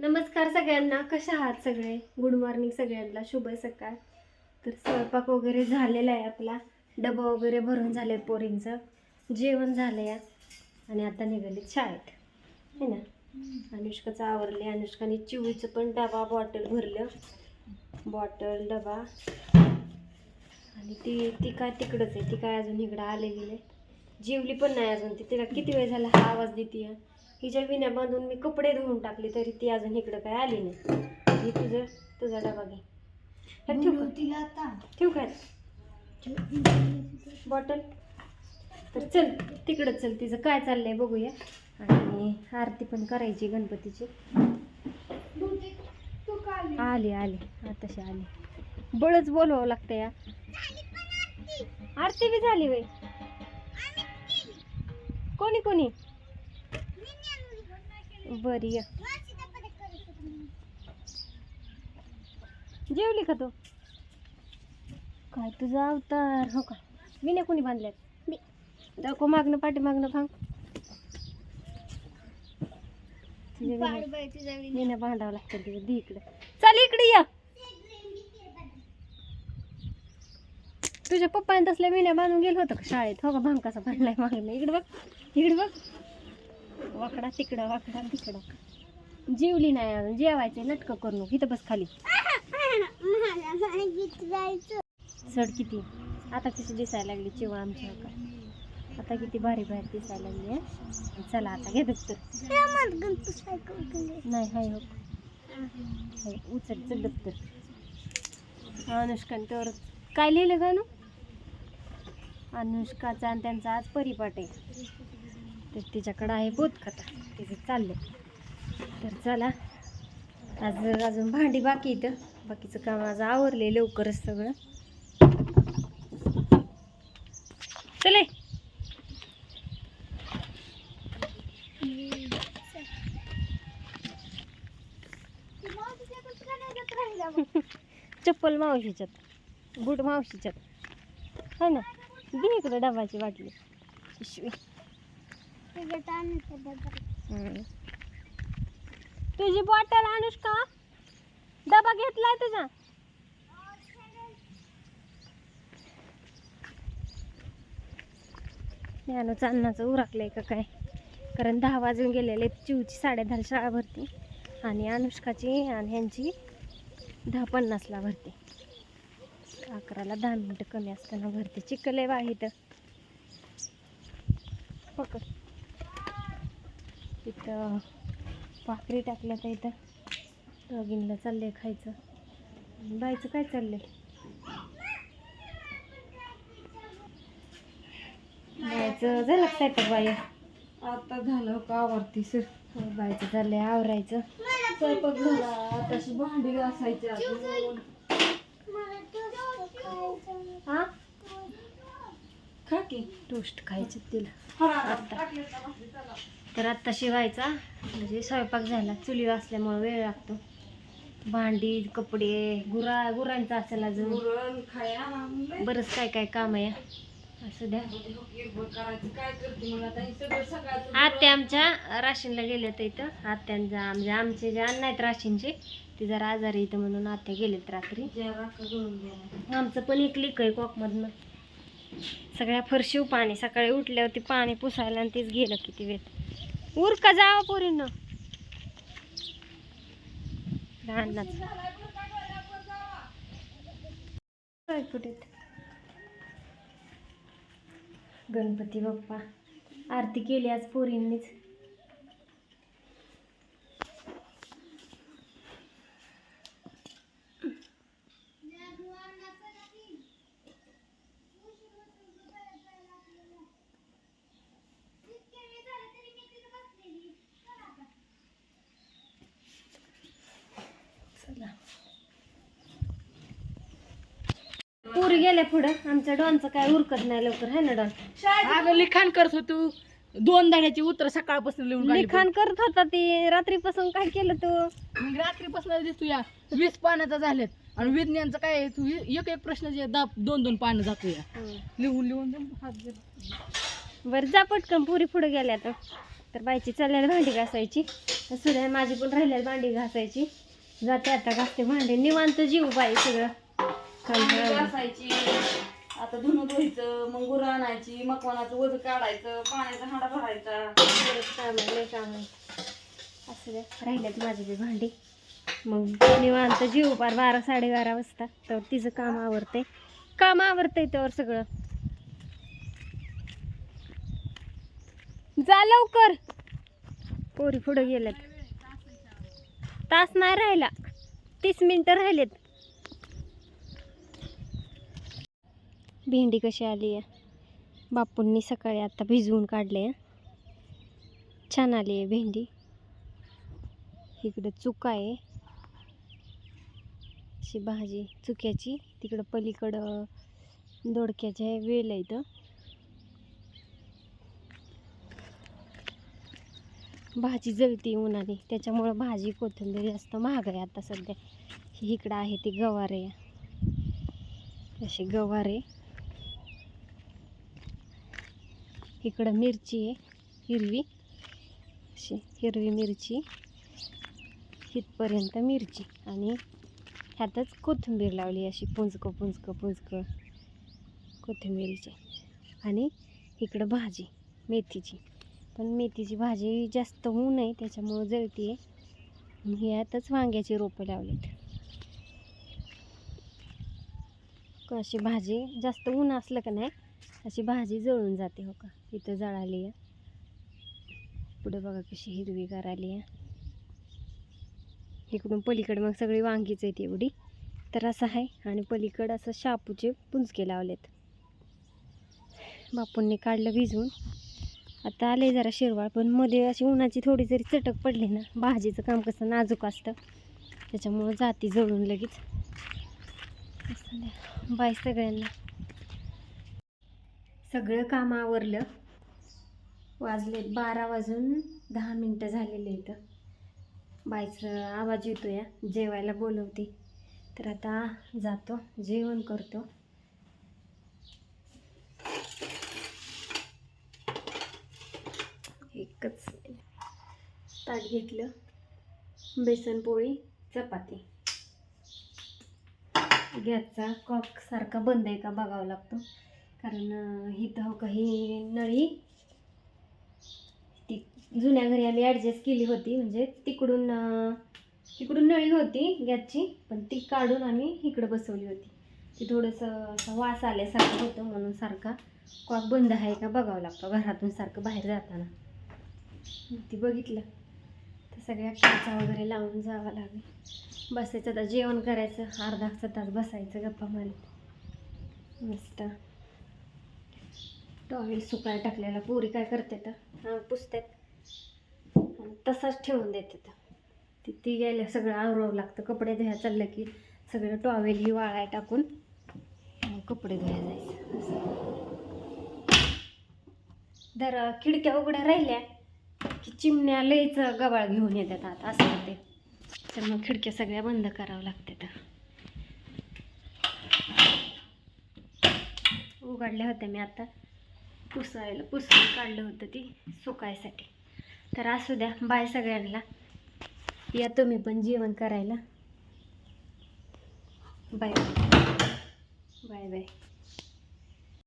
नमस्कार सगळ्यांना. कशा आहात सगळे? गुड मॉर्निंग सगळ्यांना. शुभ सकाळ. तर स्वयंपाक वगैरे झालेला आहे आपला. डबा वगैरे भरून झाले पोरींचं. जेवण झालं या आणि आता निघाले शाळेत है ना? अनुष्काचं आवरले अनुष्काने चिवचं पण डबा बॉटल भरलं. बॉटल डबा. आणि ती ती काय तिकडंच आहे. ती काय अजून इकडं आलेली नाही. जेवली पण नाही अजून ती. तिला किती वेळ झाला हा आवाज देते हिच्या विण्या बांधून मी कपडे धुवून टाकले तरी ती अजून इकडं काय आली नाही. हे तुझं तुझा डबा घे. हा, ठेवू का? ठेवू काय बॉटल. तर चल तिकडं चल तिचं काय चाललंय बघूया. आणि आरती पण करायची गणपतीची. आली आली. आताशी आली. बळच बोलवावं लागतं या आरती बी झाली वय कोणी कोणी? बरी या. जेवली का तू? काय तुझा अवतार हो का? विण्या कोणी बांधल्यात? दाखव मागणं पाठी मागणं विण्या- विण्या बांधावं लागतं दी इकडे. चल इकडे या. तुझ्या पप्पाने तसल्या विण्या बांधून गेलं होतं का शाळेत? हो का? भांग कसा बांधलाय मागणं इकडे बघ इकडे बघ. वाकडा तिकडं वाकडा तिकडं. जेवली नाही अजून जेवायचं नाटकं करू इथं बस खाली. सड किती? आता कशी दिसायला लागली चिवळ आमच्या का आता किती भारी भारी दिसायला लागली आहे चला आता घे दप्तर. नाही हाय हो. हाय, उचल चल दप्तर. अनुष्कान तर काय लिहिलं का नु? अनुष्काचा आणि त्यांचा आज परिपाठ आहे. तर तिच्याकडं आहे बोधकथा तिचं चालले. तर चला आज अजून भांडी बाकी इथं बाकीचं काम आज आवरले लवकरच सगळं. चले. चप्पल मावशीच्यात बूट मावशीच्यात. है ना दे इकडं डबाची वाटली पिशवी हम्म. तुझी बॉटल अनुष्का डबा घेतलाय तुझा? ज्ञानूचं अन्नाचं उरकलंय का काय? कारण दहा वाजून गेलेले चिवची साडे दहा शाळा भरती. आणि अनुष्काची आणि ह्यांची दहा पन्नासला भरते. अकराला दहा मिनटं कमी असताना भरते. बा इथं. पकड. इथं भाकरी टाकल्या तर इथं. दोघींना चाललंय खायचं. बाईचं काय चाललंय? बायचं झालं का स्वयंपाक बाई? आता झालं का आवरती सर. हो, बायचं चाललंय आवरायचं. स्वयंपाक झाला. तशी भांडी घासायची अजून हा खा की टोस्ट खायचं तिला. आता. टाकले का भाकरी? चला. तर आत्ता शिवायचा. म्हणजे स्वयंपाक झाला. चुली असल्यामुळे वेळ लागतो. भांडी कपडे गुरा गुरांचा असेल अजून. बरंच काय काय काम आहे असं द्या. आत्या आमच्या राशीनला गेल्या तर इथं. आत्यांचा म्हणजे आमचे जे अन्न आहेत राशींचे ते जरा आजारी इथं म्हणून आत्या गेलेत रात्री. आमचं पण एक लिक आहे कॉकमधनं. सगळ्या फरशीव पाणी सकाळी उठल्यावरती पाणी पुसायला आणि तेच गेलं किती वेळ उर का जावा पोरीनं. गणपती बाप्पा. आरती केली आज पोरींनीच. गेल्या पुढं? आमच्या डॉनचं काय उरकत नाही लवकर है ना डॉन? अगं लिखाण करत होतो. दोन धाड्याची उत्तर सकाळपासून लिहून काढली. लिखाण करत होता ती. रात्रीपासून काय केलं तू? मग रात्रीपासून दिसतो या. वीस पाण्याचा झालेत. आणि विज्ञानचं काय आहे, तू एक एक प्रश्न जे दा दोन दोन पानं जातो या. लिहून लिहून हात बरं जा पटकन पुरी पुढे गेल्या तर. तर बाईची चाललेली भांडी घासायची. तर सूर्या माझी पण राहिलेली भांडी घासायची. जाते आता घासते भांडी. निवांत जीव बाई सगळं. आता धुणं धुवायचं मग गुरं आणायची मकवानाचं वज काढायचं पाण्याचा हांडा भरायचा. बरंच काम आहे असं द्या राहिल्यात माझी बी भांडी. मग निवांत जीव पार बारा साडेबारा वाजता. तर तिचं काम आवरतंय. काम आवरतंय त्यावर सगळं. जा लवकर. पोरी पुढं गेल्यात. तास नाही राहिला. तीस मिनिटं राहिलेत. भेंडी कशी आली आहे? बापूंनी सकाळी आता भिजवून काढले आहे. छान आली आहे भेंडी. इकडं चुका आहे. अशी भाजी चुक्याची तिकडं पलीकडं दोडक्याच्या वेल आहे इथं भाजी जळती उन्हाने त्याच्यामुळं भाजी कोथिंबीर जास्त महाग आहे आता सध्या. ही इकडं आहे ती गवारे अशी गवारे इकडं मिरची आहे हिरवी. अशी हिरवी मिरची इथपर्यंत मिरची. आणि ह्यातच कोथिंबीर लावली अशी पुंजकं पुंजकं पुंजकं कोथिंबीरीची. आणि इकडं भाजी मेथीची. पण मेथीची भाजी जास्त ऊन आहे त्याच्यामुळं जळती आहे ह्यातच वांग्याची रोपं लावलीत. अशी भाजी जास्त ऊन असलं का नाही अशी भाजी जळून जाते हो का? इथं जळाली आहे. पुढे बघा कशी हिरवी आली आहे. इकडून पलीकडे मग सगळी वांगीच आहेत एवढी. तर असं आहे आणि पलीकडं असं शापूचे पुंजके लावलेत. बापूंनी काढलं भिजवून. आता आले जरा शिरवाळ पण मध्ये अशी उन्हाची थोडी जरी चटक पडली ना भाजीचं काम कसं नाजूक असतं. त्याच्यामुळं जाती जळून लगेच. असं बाय सगळ्यांना. सगळं काम आवरलं वाजले बारा वाजून दहा मिनटं झालेले इथं. बायचं आवाज येतो या जेवायला बोलवते. तर आता जातो जेवण करतो. एकच ताट घेतलं बेसन पोळी चपाती. गॅसचा कॉक सारखा बंद आहे का बघावं लागतो. कारण ही इथं हो काही नळी. ती जुन्या घरी आम्ही ॲडजस्ट केली होती. म्हणजे तिकडून तिकडून नळी होती गॅसची पण ती काढून आम्ही इकडं बसवली होती. ती थोडंसं असं वास आल्यासारखं होतं म्हणून सारखा. कॉक बंद आहे का बघावं लागतं. घरातून सारखं बाहेर जाताना. ती बघितलं. तर सगळ्या काचा वगैरे लावून जावं लागेल. बसायचं आता जेवण करायचं. अर्धा तास बसायचं गप्पा मारत. मस्त. टॉवेल सुकाय टाकलेला पोरी काय करते तर? पुसतात आणि तसाच ठेवून देते तर ती ती गेल्या सगळं आवरावं लागतं. कपडे धुया चाललं की सगळं टॉवेल ही वाळाय टाकून कपडे धुया जायचं. जर खिडक्या उघड्या राहिल्या की चिमण्या लयच गबाळ घेऊन येतात आता असं होते तर मग खिडक्या सगळ्या बंद करावं लागते तर. उघडल्या होत्या मी आता. पुसायला पुसून काढलं होतं ती सुकायसाठी. तर असू द्या बाय सगळ्यांना. या तुम्ही पण जेवण करायला. बाय. Bye bye. बाय